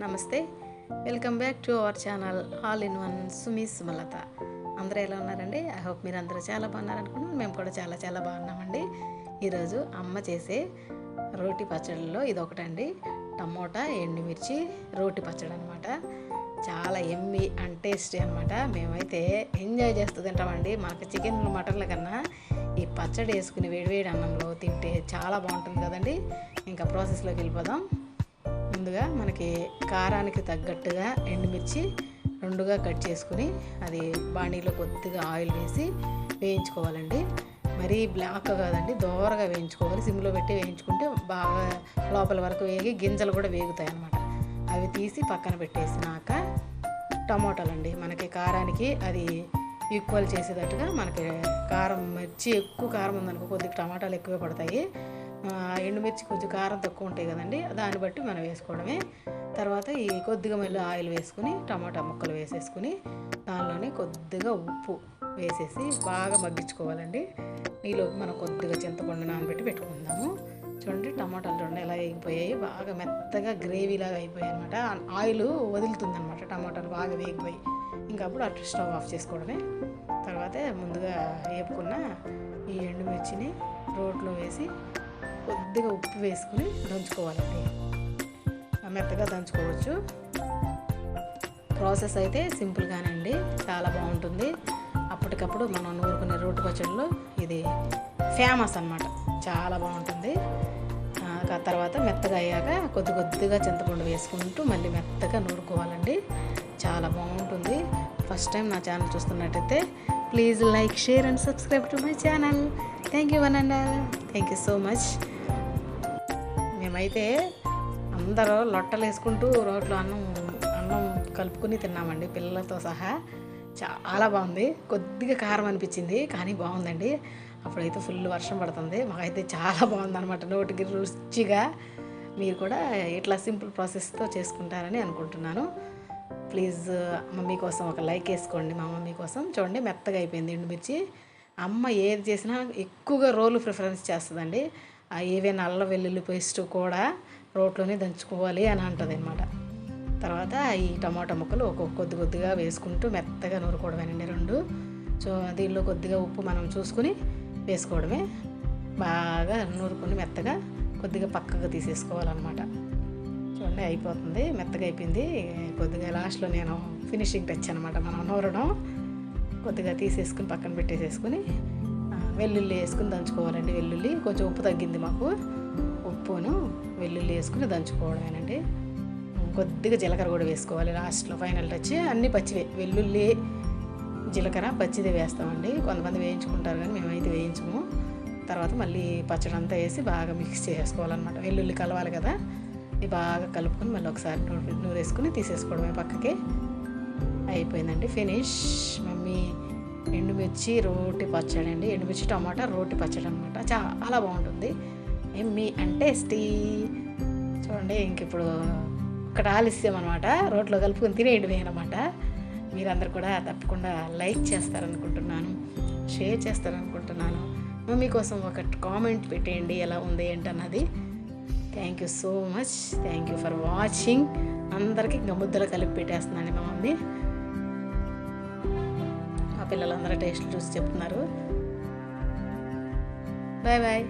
నమస్తే. Welcome back to our channel all in one Sumi Sumalatha. అందరూ ఎలా ఉన్నారండి? ఐ హోప్ మీరు అందరూ చాలా బాగున్నారనుకున్నాను మేము కూడా చాలా చాలా బాగున్నామండి. ఈరోజు అమ్మ చేసే రోటి పచ్చడిలో ఇది ఒకటండి టమోటా ఎండుమిర్చి రోటి పచ్చడి అనమాట చాలా ఎమ్మి అండ్ టేస్టీ అనమాట. మేమైతే ఎంజాయ్ చేస్తూ తింటామండి. మాకు చికెన్ మటన్ల కన్నా ఈ పచ్చడి వేసుకుని వేడివేడి అన్నంలో తింటే చాలా బాగుంటుంది కదండి. ఇంకా ప్రాసెస్లోకి వెళ్ళిపోదాం. ముందుగా మనకి కారానికి తగ్గట్టుగా ఎండుమిర్చి రెండుగా కట్ చేసుకుని అది బాణీలో కొద్దిగా ఆయిల్ వేసి వేయించుకోవాలండి. మరీ బ్లాక్ కాదండి దోరగా వేయించుకోవాలి. సిమ్లో పెట్టి వేయించుకుంటే బాగా లోపల వరకు వేగి గింజలు కూడా వేగుతాయి అన్నమాట. అవి తీసి పక్కన పెట్టేసినాక టమోటాలు అండి మనకి కారానికి అది ఈక్వల్ చేసేటట్టుగా మనకి కారం మిర్చి ఎక్కువ కారం ఉందనుకో కొద్దిగా టమాటాలు ఎక్కువ పడతాయి. ఎండుమిర్చి కొంచెం కారం తక్కువ ఉంటాయి కదండి దాన్ని బట్టి మనం వేసుకోవడమే. తర్వాత ఈ కొద్దిగా మళ్ళీ ఆయిల్ వేసుకుని టమాటా ముక్కలు వేసేసుకుని దానిలోనే కొద్దిగా ఉప్పు వేసేసి బాగా మగ్గించుకోవాలండి. ఈలో మనం కొద్దిగా చింతపండు నానబెట్టి పెట్టుకుందాము. చూడండి టమాటాలు చూడండి ఎలా వేగిపోయాయి బాగా మెత్తగా గ్రేవీ లాగా అయిపోయాయి అనమాట ఆయిల్ వదులుతుందనమాట టమాటాలు బాగా వేగిపోయి. ఇంకా అప్పుడు అటు స్టవ్ ఆఫ్ చేసుకోవడమే. తర్వాత ముందుగా వేపుకున్న ఈ ఎండుమిర్చిని రోట్లో వేసి కొద్దిగా ఉప్పు వేసుకుని దంచుకోవాలండి. మెత్తగా దంచుకోవచ్చు. ప్రాసెస్ అయితే సింపుల్గానే అండి చాలా బాగుంటుంది. అప్పటికప్పుడు మనం నూరుకునే రోటి పచ్చడిలో ఇది ఫేమస్ అన్నమాట చాలా బాగుంటుంది. ఆ తర్వాత మెత్తగా అయ్యాక కొద్ది కొద్దిగా చింతపండు వేసుకుంటూ మళ్ళీ మెత్తగా నూరుకోవాలండి చాలా బాగుంటుంది. ఫస్ట్ టైం నా ఛానల్ చూస్తున్నట్టయితే please like share and subscribe to my channel. Thank you one and thank you so much మేమైతే అందరూ లొట్టలు వేసుకుంటూ రోడ్లో అన్నం అన్నం కలుపుకుని తిన్నామండి. పిల్లలతో సహా చాలా బాగుంది. కొద్దిగా కారం అనిపించింది కానీ బాగుందండి. అప్పుడైతే ఫుల్ వర్షం పడుతుంది. మాకైతే చాలా బాగుంది అనమాట నోటికి రుచిగా మీరు కూడా ఇట్లా సింపుల్ ప్రాసెస్తో చేసుకుంటారని అనుకుంటున్నాను. ప్లీజ్ మమ్మీ కోసం ఒక లైక్ వేసుకోండి. మా మమ్మీ కోసం చూడండి మెత్తగా అయిపోయింది ఎండుమిర్చి. అమ్మ ఏది చేసినా ఎక్కువగా రోలు ప్రిఫరెన్స్ చేస్తుందండి. ఆ ఏవైనా అల్లం వెల్లుల్లి పేస్ట్ కూడా రోట్లోనే దంచుకోవాలి అని అంటుంది అనమాట తర్వాత ఈ టమాటా ముక్కలు ఒక్కొక్క కొద్ది కొద్దిగా వేసుకుంటూ మెత్తగా నూరుకోవడమేనండి రెండు. సో దీనిలో కొద్దిగా ఉప్పు మనం చూసుకుని వేసుకోవడమే. బాగా నూరుకొని మెత్తగా కొద్దిగా పక్కగా తీసేసుకోవాలన్నమాట. చూడండి అయిపోతుంది. మెత్తగా అయిపోయింది. కొద్దిగా లాస్ట్లో నేను ఫినిషింగ్ టచ్ అనమాట మనం నూరడం. కొద్దిగా తీసేసుకుని పక్కన పెట్టేసేసుకుని వెల్లుల్లి వేసుకుని దంచుకోవాలండి. వెల్లుల్లి కొంచెం ఉప్పు తగ్గింది మాకు. ఉప్పును వెల్లుల్లి వేసుకుని దంచుకోవడమేనండి కొద్దిగా జీలకర్ర కూడా వేసుకోవాలి లాస్ట్లో ఫైనల్ టచ్. అన్నీ పచ్చివే. వెల్లుల్లి జీలకర్ర పచ్చిది వేస్తామండి. కొంతమంది వేయించుకుంటారు కానీ మేమైతే వేయించము. తర్వాత మళ్ళీ పచ్చడి అంతా వేసి బాగా మిక్స్ చేసుకోవాలన్నమాట. వెల్లుల్లి కలవాలి కదా ఇది బాగా కలుపుకొని మళ్ళీ ఒకసారి నూనె నూనె వేసుకుని తీసేసుకోవడమే పక్కకి. అయిపోయిందండి. ఫినిష్. మమ్మీ ఎండుమిర్చి రోటి పచ్చడి అండి ఎండుమిర్చి టమాటా రోటి పచ్చడి అనమాట చాలా బాగుంటుంది. ఎమ్మి అంటే స్టీ చూడండి ఇంక ఇప్పుడు ఒకటి ఆలస్యం అనమాట. రోట్లో కలుపుకొని తినేయడమే అనమాట మీరందరూ కూడా తప్పకుండా లైక్ చేస్తారనుకుంటున్నాను. షేర్ చేస్తారనుకుంటున్నాను. మమ్మీ కోసం ఒక కామెంట్ పెట్టేయండి ఎలా ఉంది ఏంటన్నది. Thank you so much. Thank you for watching. అందరికీ ఇంకా ముద్దలు కలిపి పెట్టేస్తున్నాను మా మమ్మీ. పిల్లలందరూ టేస్ట్ చూసి చెప్తున్నారు. Bye bye.